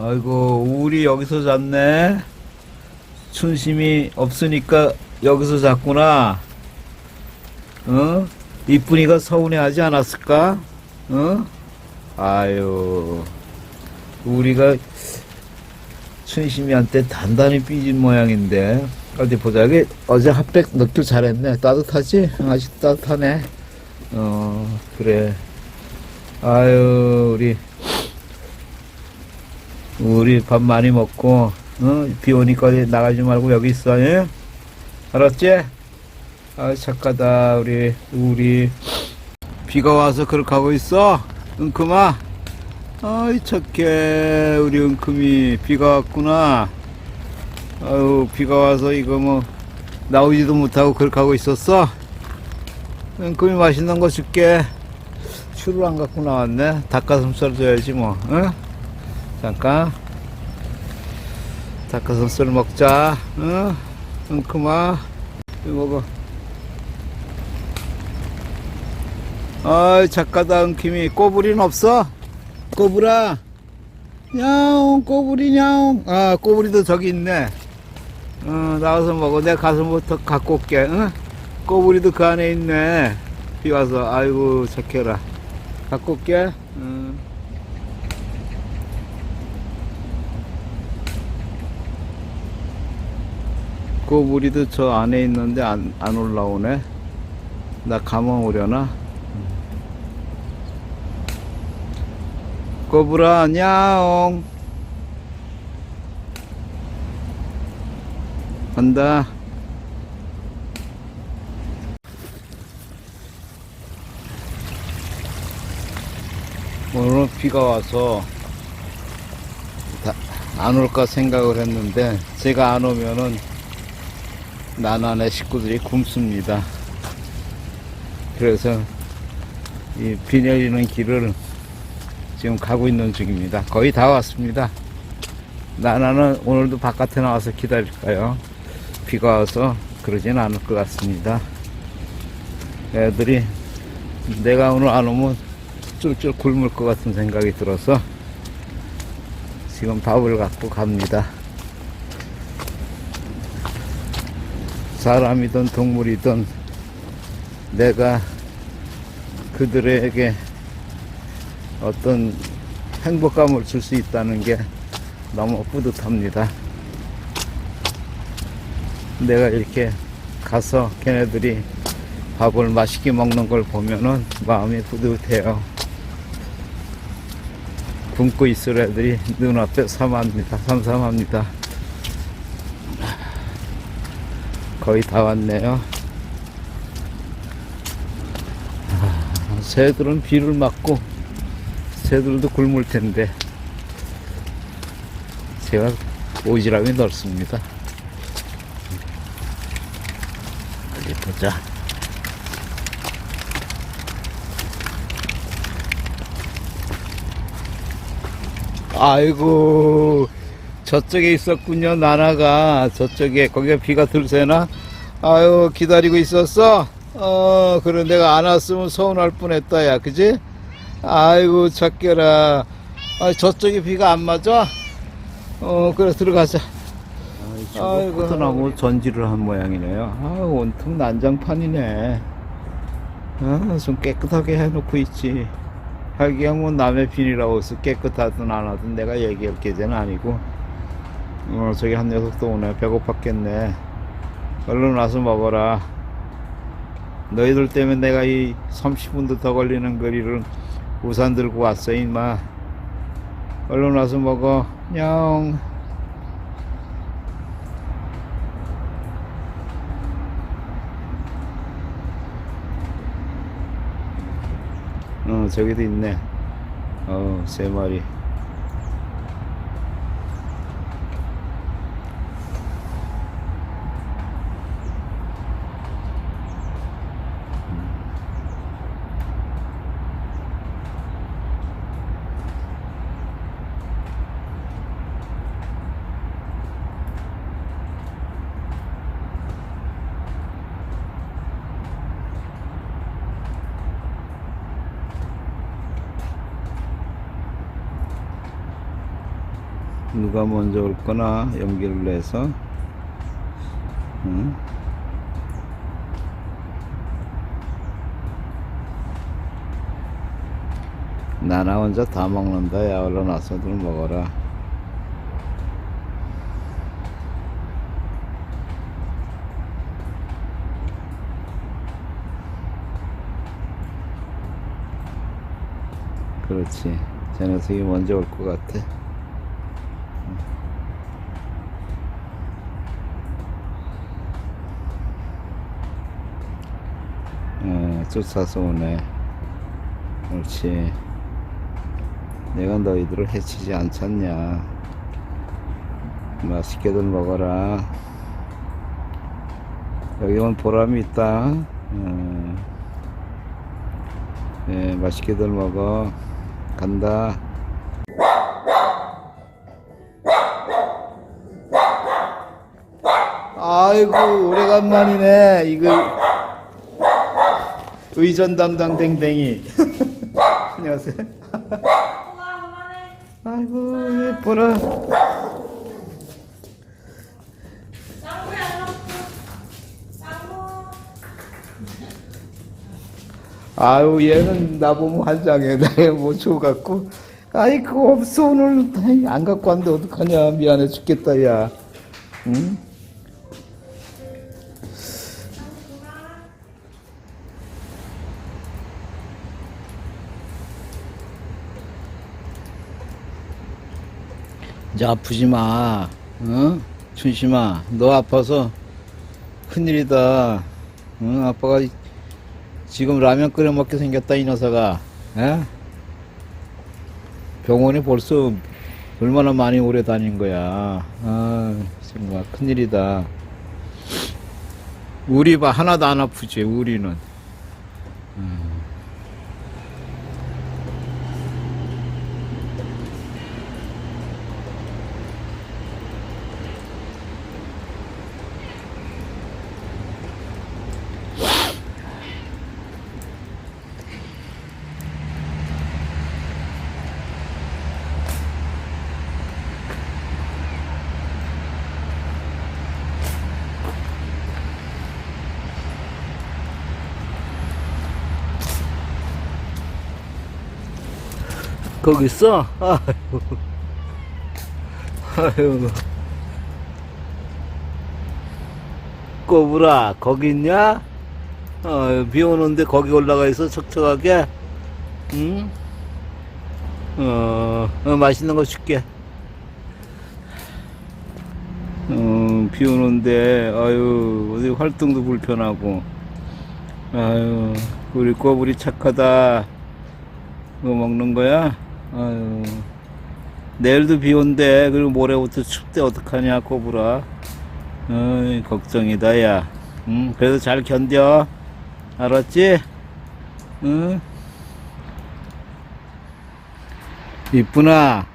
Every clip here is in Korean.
아이고, 우리 여기서 잤네. 춘심이 없으니까 여기서 잤구나. 어? 이쁜이가 서운해하지 않았을까? 어? 아유, 우리가 춘심이한테 단단히 삐진 모양인데. 어디 보자. 이게 어제 핫백 넣길 잘했네. 따뜻하지? 아직 따뜻하네. 어, 그래. 아유, 우리, 우리 밥 많이 먹고, 어, 비 오니까 나가지 말고 여기 있어, 예? 알았지? 아, 착하다, 우리, 우리. 비가 와서 그렇게 하고 있어? 은큼아? 아이, 착해, 우리 은큼이. 비가 왔구나. 아유, 비가 와서 이거 뭐, 나오지도 못하고 그렇게 하고 있었어? 은큼이 맛있는 거 줄게. 술을 안 갖고 나왔네. 닭가슴살 줘야지 뭐. 응? 잠깐. 닭가슴살 먹자. 응? 은큼아. 이거 먹어. 아이, 작가다, 은킴이. 꼬부리는 없어? 꼬부라. 야옹, 꼬부리, 야옹. 아, 꼬부리도 저기 있네. 어, 나와서 먹어. 내가 가서부터 갖고 올게. 응? 꼬부리도 그 안에 있네. 비 와서. 아이고, 착해라. 갖고 올게. 응. 꼬부리도 저 안에 있는데 안, 안 올라오네. 나 가만 오려나? 꼬부라, 안녕. 간다. 오늘 비가 와서 다- 안 올까 생각을 했는데 제가 안 오면은 나난의 식구들이 굶습니다. 그래서 이비 내리는 길을 지금 가고 있는 중입니다. 거의 다 왔습니다. 나나는 오늘도 바깥에 나와서 기다릴까요? 비가 와서 그러진 않을 것 같습니다. 애들이 내가 오늘 안 오면 쫄쫄 굶을 것 같은 생각이 들어서 지금 밥을 갖고 갑니다. 사람이든 동물이든 내가 그들에게 어떤 행복감을 줄 수 있다는 게 너무 뿌듯합니다. 내가 이렇게 가서 걔네들이 밥을 맛있게 먹는 걸 보면은 마음이 뿌듯해요. 굶고 있을 애들이 눈앞에 삼합니다. 삼삼합니다. 거의 다 왔네요. 아, 새들은 비를 맞고 새들도 굶을 텐데 제가 오지랖이 넓습니다. 어디 보자. 아이고 저쪽에 있었군요 나나가. 저쪽에 거기가 비가 들새나? 아유 기다리고 있었어? 어 그래 내가 안 왔으면 서운할 뻔했다 야 그지? 아이고 착겨라. 아 저쪽에 비가 안 맞아? 어 그래 들어가자. 아이고. 포도나무 전지를 한 모양이네요. 아 온통 난장판이네. 아좀 깨끗하게 해놓고 있지. 하기야 뭐 남의 비닐하고 서 깨끗하든 안 하든 내가 얘기할 계제는 아니고 어 저기 한 녀석도 오네. 배고팠겠네. 얼른 와서 먹어라. 너희들 때문에 내가 이 30분도 더 걸리는 거리를 우산 들고 왔어 임마. 얼른 와서 먹어. 냥. 어 저기도 있네. 어 세 마리 누가 먼저 올 거나 연결을 해서 응? 나나 혼자 다 먹는다. 야 얼른 와서들 먹어라. 그렇지. 저 녀석이 먼저 올 것 같아 어, 쫓아서 오네. 옳지. 내가 너희들을 해치지 않잖냐. 맛있게들 먹어라. 여기만 보람이 있다. 어. 예, 맛있게들 먹어. 간다. 아이고 오래간만이네. 이거 의전 담당 댕댕이. 안녕하세요. 아이고 예뻐라. 아유 얘는 나보면 환장해. 나의 모초 갖고. 아이 그거 없어. 오늘. 안 갖고 왔는데 어떡하냐. 미안해. 죽겠다 야. 응? 이제 아프지 마 응? 춘심아 너 아파서 큰일이다 응? 아빠가 지금 라면 끓여 먹게 생겼다 이 녀석아 에? 병원에 벌써 얼마나 많이 오래 다닌 거야 아 정말 큰일이다 우리 봐 하나도 안 아프지 우리는 음. 거기 있어? 아유. 아유. 꼬부라, 거기 있냐? 어, 비 오는데 거기 올라가 있어, 척척하게? 응? 어, 어, 맛있는 거 줄게. 어, 비 오는데, 아유, 어디 활동도 불편하고. 아유, 우리 꼬부리 착하다. 뭐 먹는 거야? 아유. 내일도 비 온대. 그리고 모레부터 춥대. 어떡하냐, 꼬부라. 어이, 걱정이다, 야. 응, 그래도 잘 견뎌. 알았지? 응? 이쁘나,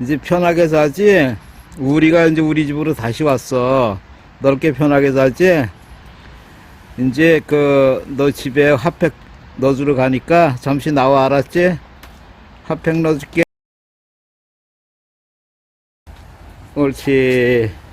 이제 편하게 사지? 우리가 이제 우리 집으로 다시 왔어. 넓게 편하게 살지? 이제 그, 너 집에 핫팩 넣어주러 가니까 잠시 나와 알았지? 핫팩 넣어줄게. 옳지.